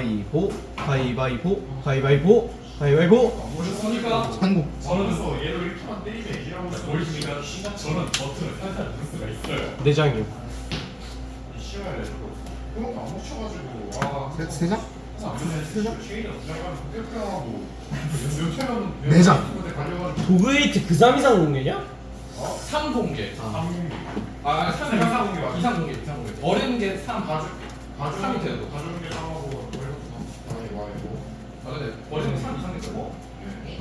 가위바위보 가위바위보 가위바위보 가위바위보 보셨습니까? 성공. 저는 얘로 이렇게만 때리면 이기라고 보이십니까? 저는 버튼을 살짝 누를 수가 있어요. 내장이요 이 저거 그런 거안 묻혀가지고 와. 세, 세 장? 쉐이는 들어가면 뼈뼈하고 요새는 내장. 갈려가지고 도그에이트 그 3 이상 공개냐? 어? 3공개. 삼공기. 아, 3 이상 공개 맞아. 이상 공개, 이상 공개. 어른 게 3. 가죽 가죽 삼이 되고. 가죽 게 상하고. 아, 근데 3 이상 되고. 네.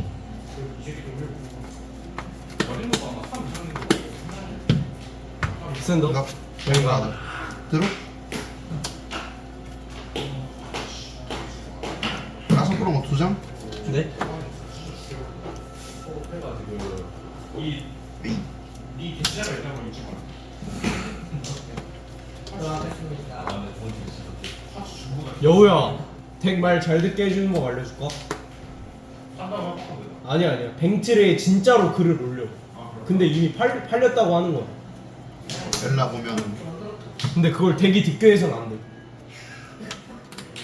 이 새끼 좀 해보고. 어린 것도 아마 3 이상 되고. 센더 나 뱅가 들어. 나선 프로모 두 장. 네? 이. 네 있다고 마. 여우야 덱말잘 듣게 해주는 법 알려줄까? 딴다고 하거든. 아니야 아니야 뱅트레에 진짜로 글을 올려 아 그래. 근데 이미 팔, 팔렸다고 하는 거야 엘라 보면 근데 그걸 덱이 뒷교해서는 안돼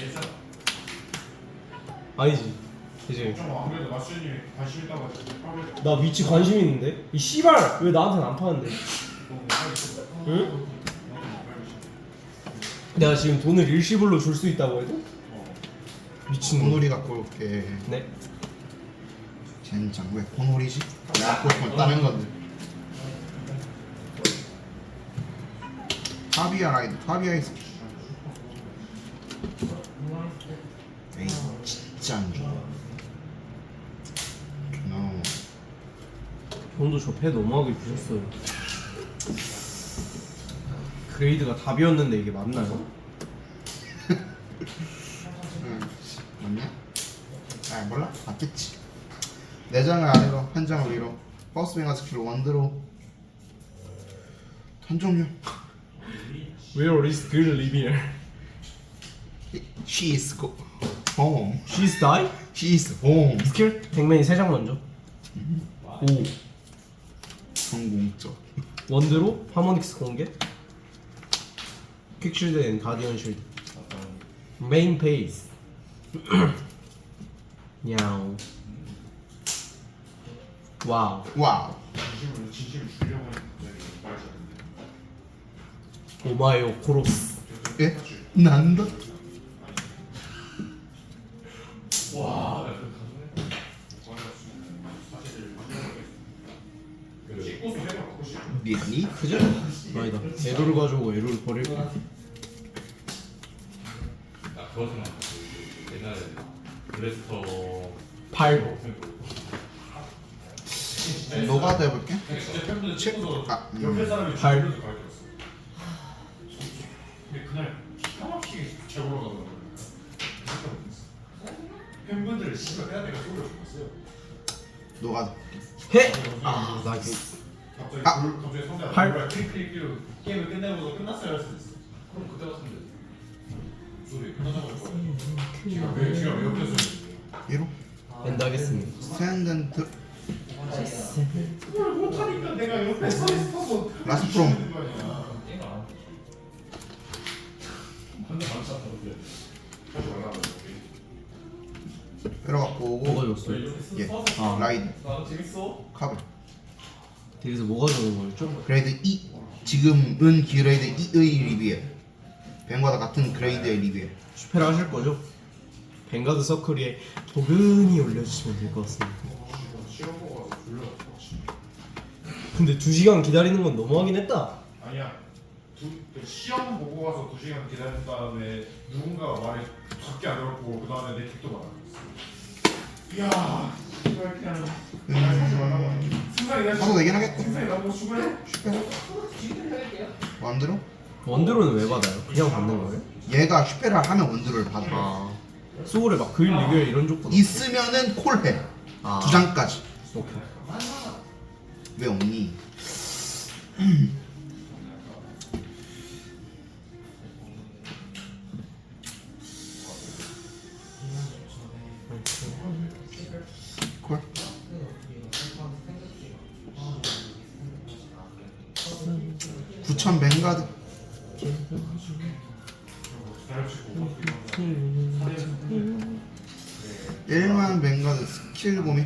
예전 아니지 이제 좀 아무래도 마스님 관심 있다고 했는데 나 위치 관심 있는데? 이 씨발 왜 나한테는 안 파는데? 응? 내가 지금 돈을 일시불로 줄 수 있다고 해도? 미친놈 고놀이 갖고 올게. 네 젠장 왜 고놀이지? 내가 갖고 싶으면 다른 건데. 파비아 라이드 파비아 있어. 에이 진짜 안 좋아. 존나. 형도 저 패 너무하게 주셨어요 그레이드가 답이었는데 이게 맞나요? 응, 맞냐? 아 몰라? 맞겠지. 네 장을 아래로 한 장을 위로 버스 스킬 원드로 턴종류 Where is good Livia? She is go home. She's die? She is home. 스킬? 백맨이 3장 먼저 오 성공적. 원드로 하모닉스 공개 퀵실드 앤 가디언 실드 메인 페이스 야옹 와우 와우. 진심을 진심을 주려고 했는데 말했는데 오마이오 코로스 예? 난다. 와 찍고서 해봐 미안이. 그죠? 아니다 에로를 가져오고 에로를 버릴 거야 나 그거 생각나. 옛날에 블 레스터 8 노가드 해볼게. 진짜 팬분들 찍고서 아, 음. 옆에 사람이 발. 가르쳤어 근데 그날 기가 막히게 최고로 가더라고요 팬분들을 씨발 빼야 내가 소리를 줬어요 노가드. 해! 아 나이스 갑자기 아. 불- 갑자기 성대 팔. 안 클릭 클릭 끼고 게임을 끝내고도 끝났어야 할 수도 있어 그럼 그때 같은데. 소리 이로. 엔드하겠습니다 스탠드 그걸 못하니까 내가 옆에 서 있어서 라스트 프롬. 하는 거 아니야 한대 맞았다 근데 하지 말라고 빼러 갖고 뭐가 오고. 줬어요? 예. 아. 라이드. 나도 재밌어. 카브. 여기서 뭐가 좋은 거였죠? 그레이드 2. 지금은 그레이드 2의 리뷰에. 뱅과다 같은 그레이드의 리뷰에. 슈페를 하실 거죠? 뱅가드 서클에 도근히 올려주시면 될 것 같습니다 가서 근데 2시간 기다리는 건 너무하긴 했다 아니야 두, 그 시험 보고 가서 2시간 기다린 다음에 누군가가 말에 작게 안 들었고 그 다음에 내 말하고 있어 이야 이걸 그냥 날 사지 말라고 하네. 승산이 나 사도 되긴 하겠다. 승산이 나보고 죽을래? 원드로? 원드로는 왜 받아요? 그냥 받는 거예요? 얘가 슈페를 하면 원드로를 받아. 아 소울에 막 그일 리뷰에 이런 조건 있으면은 콜해. 아. 두 장까지. 오케이 왜 없니? 1만 뱅가드 스킬 고민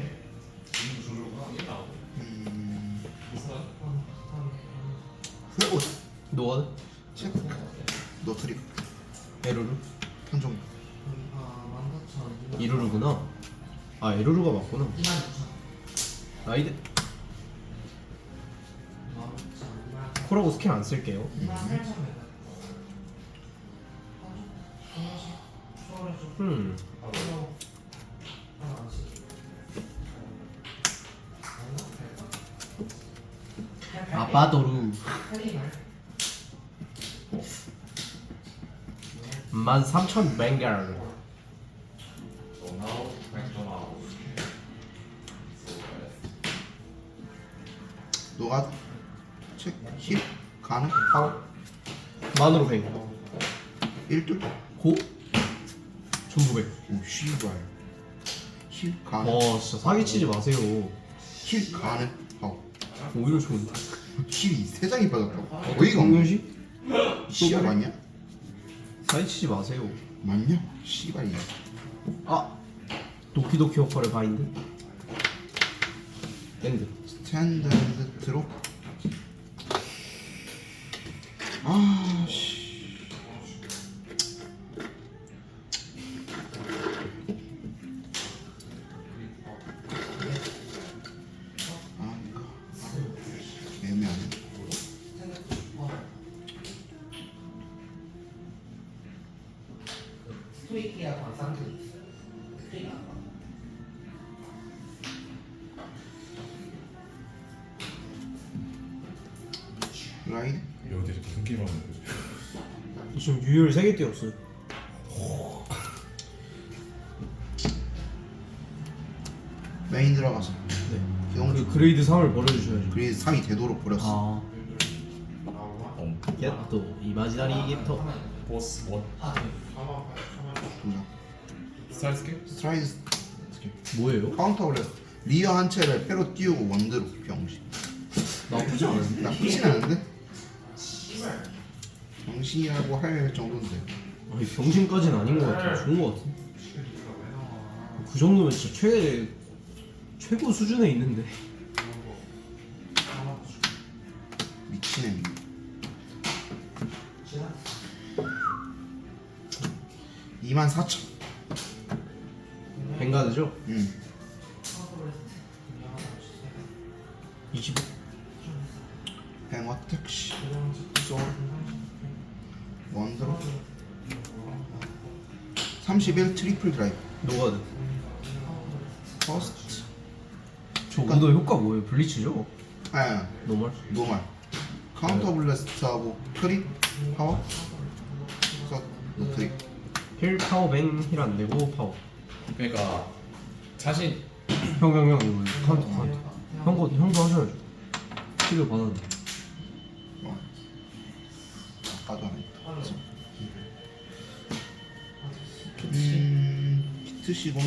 아, 음... 노가드 체크. 노트리 에루루 판정 이루루구나? 아 에루루가 맞구나. 아이드 콜하고 스킬 안 쓸게요. 음 아빠도루 13,000 뱅갈 전화로 그냥 전화하고 노가드 체크 힙 가능? 파워 만으로 100 1뚫 고? 전부 100 오 씨발 힙 가능. 와 진짜 사기치지 마세요. 힐 가능? 파워 오히려 좋은데 힐이 세 장이 빠졌다고. 어이가 없네? 씨발 맞냐? 사기치지 마세요. 맞냐? 씨발이야 아 도키도키 호커를 바인드? 엔드. 스탠드 앤드 드롭 아 지? 지금 유혈 3개 띄웠어요. 메인 들어가서. 네. 기동주 그 그레이드 3을 버려주셔야죠. 그레이드 3이 되도록 버렸어. 아. 겟도 이마지나리 겟터. 보스 원. 둘 다 스타일 스킬? 스트라이드 뭐예요? 카운터 블레스 리어 한 채를 패로 띄우고 원드로 병신. 나쁘지 않은데? 나쁘진 않은데 병신이라고 할 정도인데. 아니 병신까지는 아닌 것 같아 좋은 것 같아 그 정도면 진짜 최 최고 수준에 있는데. 미친 애입니다 2만 4천. 뱅가드죠? 응. 25 뱅어 택시. 소울 원드로 31 트리플 드라이브. 노가드 퍼스트. 저 오더 효과 뭐예요? 블리츠죠? 아 노멀? 노말 카운터 블래스트하고 크립 파워. 서 노트릭 힐 파워 뱅힐 안 되고 파워. 그러니까 자신. 형형형 이거 카운트 카운트 형거 형도 하셔야죠. 힐을 받았는데 어. 아까도 안했 다음 히트 시공이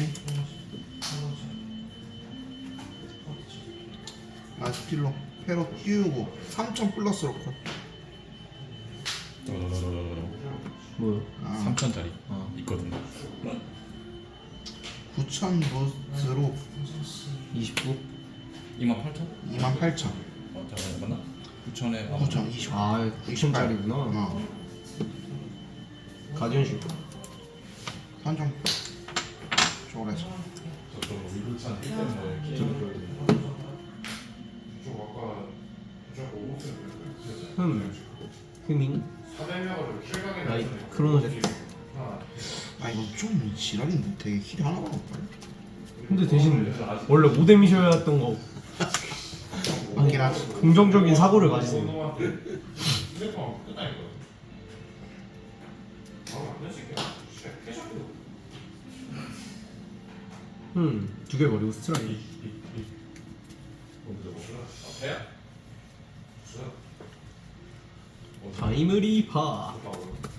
아 스틸로 패로 띄우고 3천 플러스로 컷. 뭐요? 아, 3천짜리? 아. 있거든 9천 부스트로 29? 2만 8천? 2만 8천. 어 잠깐만 맞나? 9천에 9천 20 아 90짜리구나. 어. 가디언십 산 1대 음 흠밍 라이 크로노젯 아 이건 좀 지랄인데 되게 힐이 하나가 없다 근데 대신 원래 모데미셔였던 거 맞긴 하지 긍정적인 사고를 가지세요 음 두 개 버리고 스트라이크 배야? 타이머리 파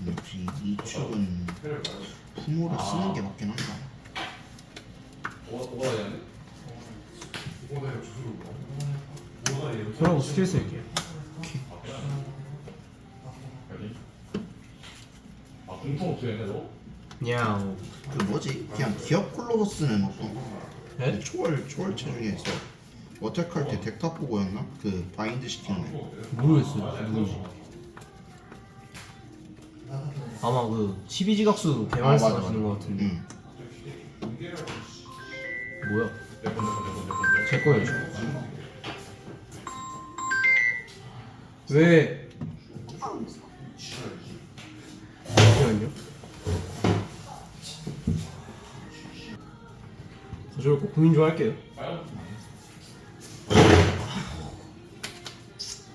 역시 이 축은 품으로 쓰는 게 맞긴 한다 스킬 쓸게요 여기? 아 공통 없어야 돼 너? 냐오 그 뭐지? 그냥 기업 콜로버스는 네? 초월 초월 체중에 있어. 어택할 때 덱탑 보고였나? 그 바인드 시키는 거. 모르겠어요 누군지 아마 그 12지각수 개발사 아, 맞아, 하시는 것 같은데 응. 뭐야 제 거예요 저. 왜 가져올 거 고민 좀 할게요. 빨간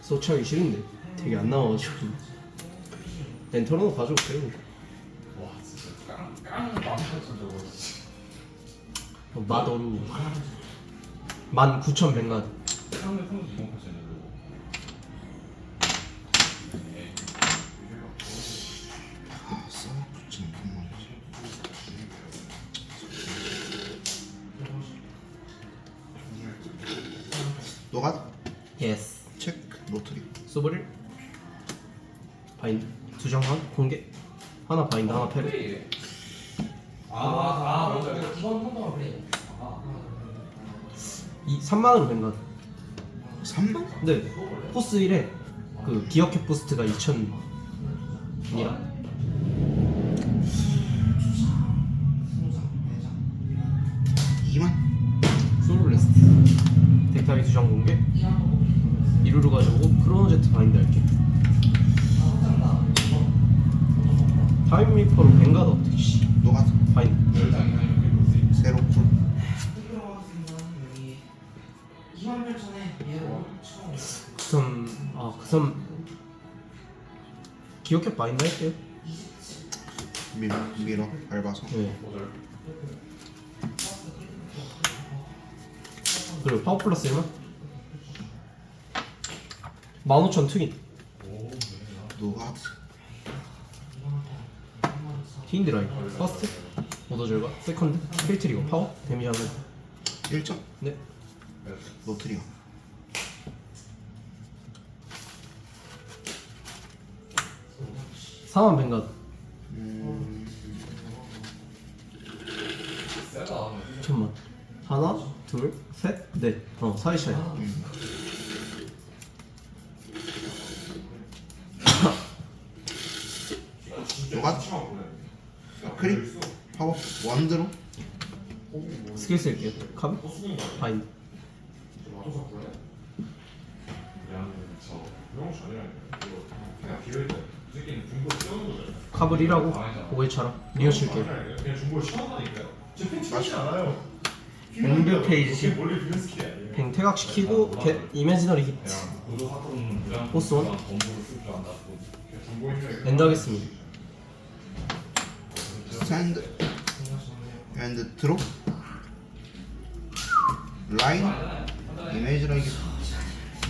서치하기 싫은데. 되게 안 나와가지고. 엔터로 가져올게요. 와 진짜 깡깡 마음껏 저거. 맛 어루 19,000 뱅가드 상 하나 바인드 하나 패를 그래 아, 뭔지 이거 알겠어. 기본 그래. 아, 이 3만으로 뱅가드 3만? 네 포스 1에 그 기어캡 부스트가 2,000 이라 승상, 내장. 2만? 솔블레스트 덱탑이 두장 공개. 이루루 가져오고 크로노제트 바인드 할게 타임 리퍼로 뱅가드 어떻게 씨 볼수 있어 세로 쿨. 들어가겠습니다. 여기 2만 8천에 얘로 처음. 그섬 아 그섬 기어캡 바인드 할게요 밀어 밀어 밟아서. 네 그리고 파워 플러스 1만 15,000 특인 너가 티인드라이 퍼스트 오더 절과 세컨드 스킬 트리거 파워 데미지 하면 1점? 네. 로터리가. 사만 뱅가드 음, 잠깐만. 하나 둘셋넷어 사이 차이 너가 크리 파워 원드로 스킬 쓸게요 카드 바인드 그냥 저 이런 거 전혀 이거 그냥 비어있다 이 새끼는 중고 씌우는 거잖아 카블 1하고? 5회 차라 리어 칠게요 치지 않아요. 공격 페이지. 뱅 퇴각시키고 게, 이매지너리 히트. 그냥 구조 사건 무장 보스 원? 검부를 쓸줄 안다고 중고 힘이 엔드 하겠습니다. 스탠드 앤드 드롭 라인?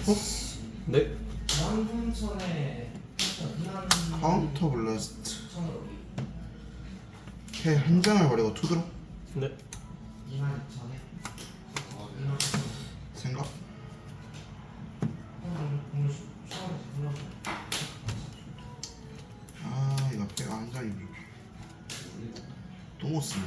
훅네 2만 8천에 2만 카운터 블라스트. 8천으로 해한 장을 버리고 투드로 네. 2만 2천에 2만 8천. 생각. 아 이거 배가 한 장이 또 못 쓰네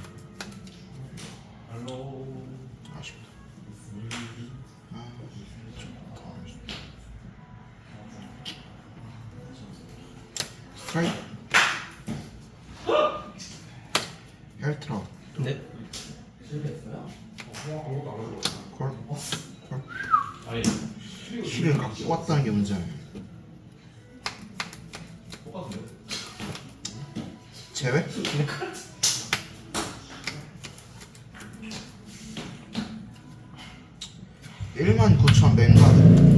1만 9천 100마드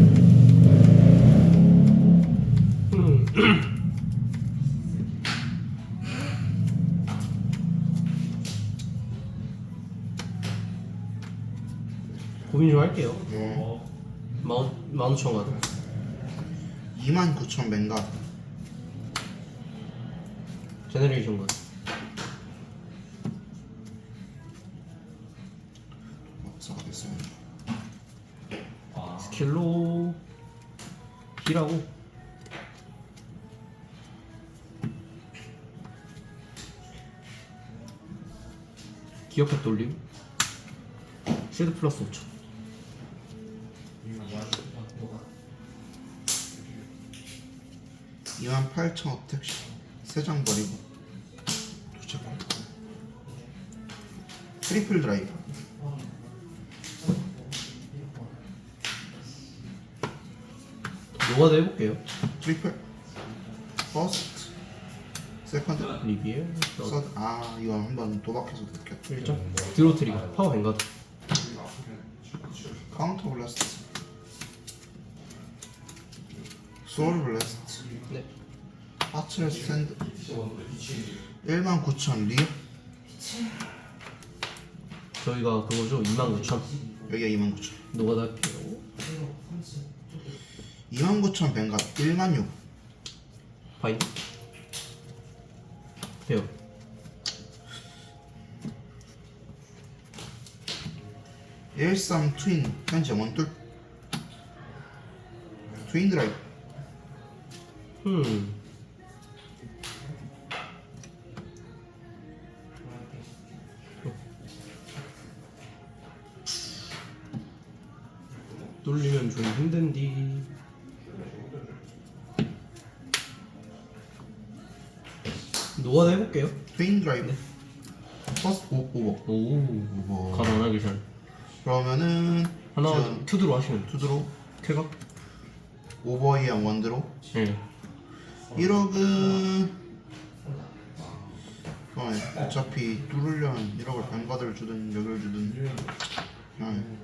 고민 좀 할게요. 네. 어, 만, 만 오천 가드 2만 9천 맹가드 제네레이션 가드 힐하고. 기억해 돌림. 쉴드 플러스 5천. 뭐가 28,000 어택시 3장 버리고 도착 트리플 드라이브 노가다 해볼게요. 트리플 퍼스트 세컨드 리비에 서드 아 이거 한번 도박해서 느꼈다. 1점 드로 트리거. 파워 뱅가드 카운터 블라스트 소울 블라스트 네. 하츠레 스탠드 19,000 리어 저희가 그거죠? 29,000 여기가 29,000 노가다 할게요 29,000 뱅가 16,000 바인? 돼요. 13 트윈 현재 원툴. 트윈 드라이브. 음 뚫리면 좀 힘든디 노가다 해볼게요. 트윈 드라이브 퍼스트 오, 오버 오 오버 가난하게 잘 그러면은 하나 저 투드로 하시면 투드로? 쾌각 오버이양 원드로? 예. 1억은 어, 어차피 뚫으려면 1억을 반가드를 주든 여기를 주든. 그냥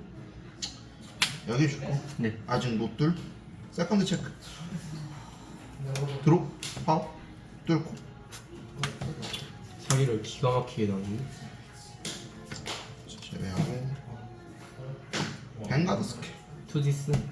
여기 줄거? 네. 아직 못 뚫? 세컨드 체크. 드로 파워? 뚫고 사기를 기가 막히게 나오네 제외하고 뱅가드 스킬 투디스 디스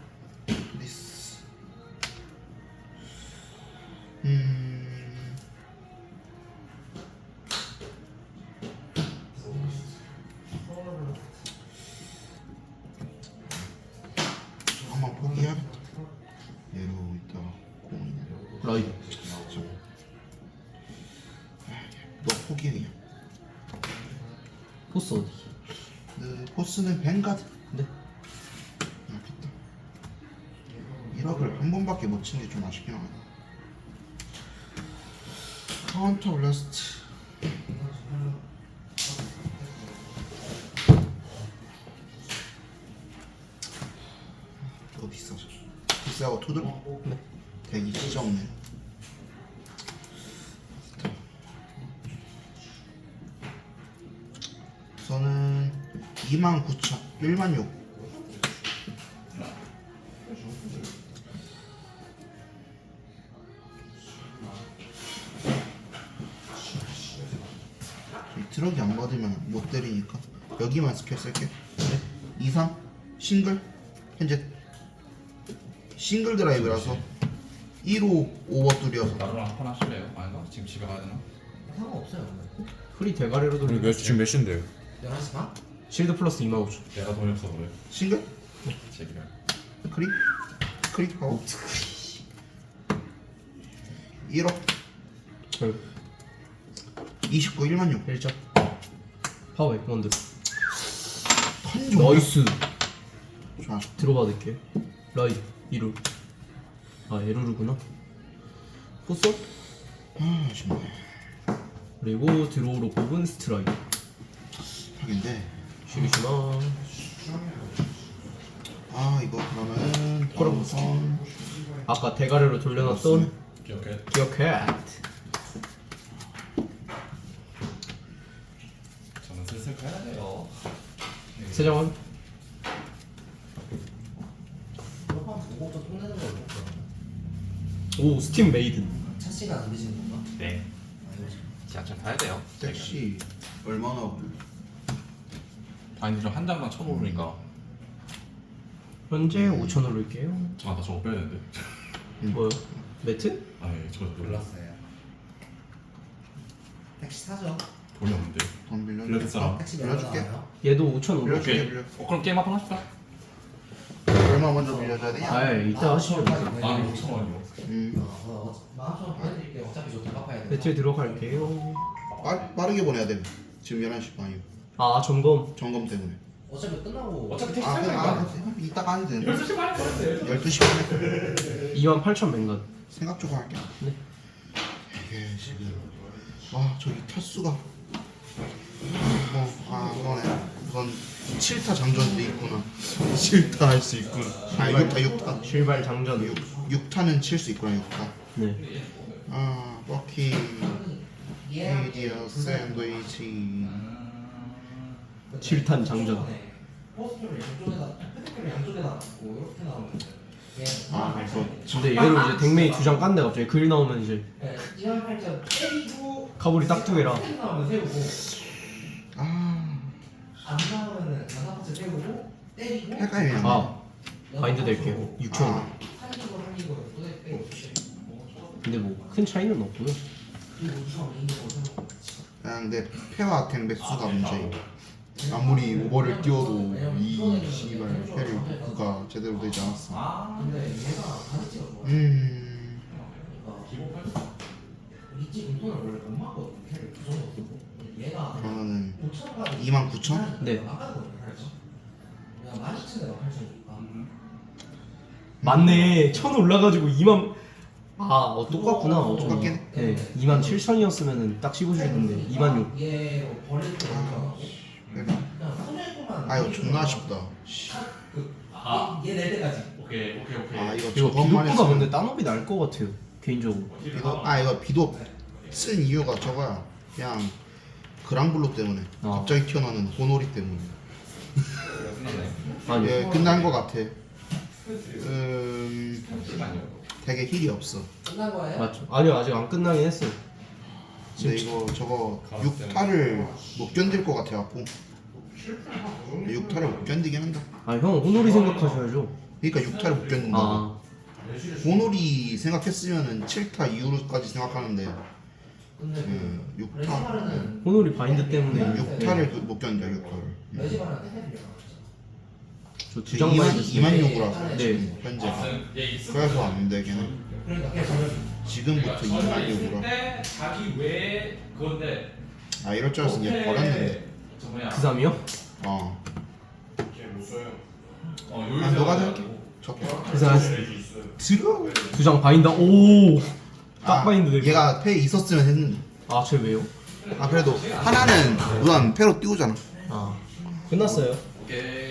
그 포스는 뱅가드 네 아깝다 1억을 한 번밖에 못 친 게 좀 아쉽긴 하네. 카운터 블라스트. 더 비싸죠 비싸고 투드로 네. 대기 진짜 없네 저는 29,000 16,000이 트럭이 안 받으면 못 때리니까 여기만 스킬 쓸게 네. 2, 3 싱글 현재 싱글 드라이브라서 1호 오버둘이어서 나루랑 한판 하실래요? 아닌가? 지금 집에 가야 되나? 상관없어요 근데 프리 대가리로 우리 돌리고 몇 지금 몇 시인데요? 11시 반? 실드 플러스 2만 5천 내가 돈이 없어서 그래. 싱글 제기를 크립 크립 하고 1억 29 1만 6 1점. 파워 원드. 턴 나이스. 좋아. 들어받을게. 라이 이루 아 에루루구나? 포스? 아 아쉽네. 그리고 드로우로 뽑은 스트라이크. 하긴데 쉬리시마 아 이거 그러면은 코라보선 아까 대가리로 돌려놨던 기억해. 기억해. 저는 슬슬 가야 돼요. 세정원. 그럼 보고부터 끝내는 걸로 오 스팀 메이든. 차 시간 안 되시는 건가? 네. 아 지하철 타야 돼요. 택시 얼마나 걸려? 아니 좀 한 장당 천 오르니까. 현재 5천 올릴게요. 잠깐 나 저거 빼야 되는데. 뭐요? 매트? 아예 저거 놀라 몰랐어요. 택시 타죠? 돈이 없는데. 돈 빌려줘 빌려줄 사람. 택시 빌려줄게. 얘도 5천 올려 빌려줄게. 오케이 빌려 어 그럼 게임 한판 합시다. 얼마 먼저 빌려줘야 되냐? 아 이따 하시죠 만 5천 원이요. 음. 어, 마음처럼 보내드릴게요. 어차피 저돈 갚아야 돼 매트에 들어갈게요. 빠, 빠르게 보내야 돼 지금 11시 반이고 아 점검? 점검 때문에 어차피 끝나고 어차피 택시 아탈 그럼 거니까. 아 이따가 해도 되는데 12시 반에 보냈어요. 12시 반에 2만 8천 맹간 생각 좀 할게 네. 이게 지금 와 저기 탈수가. 뭐 아 그러네. 우선 7타 장전돼 있구나. 7타 할 수 있구나. 아 6타 6타. 출발 장전. 6, 6타는 칠 수 있구나 6타. 네. 아 버키 얘 미디어 샌드위치 7탄 장전. 포스터를 양쪽에다 휴대폰을 양쪽에다 놓고 이렇게 나오면 얘아 그래서 근데 얘로 이제 댕맹이 두 장 깐데 갑자기. 글 나오면 이제. 이만 팔자 때리고 카불이 딱두 개라. 세 나오면 세우고. 아. 안 나오면은 다섯 번째 세우고 때리고. 헷갈리네 아 바인드 낼게요. 6천 원. 아, 한또 때리고 근데 뭐 큰 차이는 없고요. 그리고 우주가 메인으로 세우고 그냥 내 패와 탱 맥수가 문제임 아무리 오버를 띄워도 이 씨발 패를 구가 제대로 되지 않았어. 음 그러면은 5천 가지고 2만 9천? 네. 아까거든요 그래서 내가 12,000에다 8,000이니까 맞네. 천 올라가지고 2만. 아 어, 똑같구나. 어, 좀. 똑같긴 해. 네. 2만 7천이었으면 딱 씹어줄 텐데. 2만 6 얘로 버릴 때 아, 내가 소중했구만 아 이거 존나 아쉽다. 얘낼 때까지. 오케이 오케이 오케이. 아 이거 이거 저것만 했으면 근데 딴업이 나을 것 같아요 개인적으로. 비도 아 이거 비도 쓴 이유가 저거야. 그냥 그랑블루 때문에 아. 갑자기 튀어나오는 호노리 때문에. 아니 예 끝난 거 같아. 음 되게 힐이 없어. 끝난 거예요? 맞죠. 아니요 아직 안 끝나긴 했어요. 근데 이거 저거 6타를 못 견딜 것 같아갖고 6타를 못 견디긴 한다. 아 형 호놀이 생각하셔야죠. 그러니까 6타를 못 견딘다고 아. 호놀이 생각했으면은 7타 이후로까지 생각하는데 그그 6타 레지바르는 호놀이 바인드 때문에. 6타를 그못 견뎌 6타를. 레지바르는 테테리랑 저두 장 2만, 바인드 2만 요구라서 네. 지금 현재. 얘 있을 그래서 안 그러니까 그냥 저는. 지금부터 2만 요구라 때 자기 외에 그건데 아 이럴 줄 알았으면 얘 버렸는데 저 뭐냐 그 3이요? 어. 어 아, 요리사 너가 할게 저거. 그래서 들어 두 장 바인다? 오딱 아, 바인드 되고 얘가 패 있었으면 했는데 아쟤 왜요? 아 그래도 하나는 우선 패로 띄우잖아. 아 끝났어요. 오케이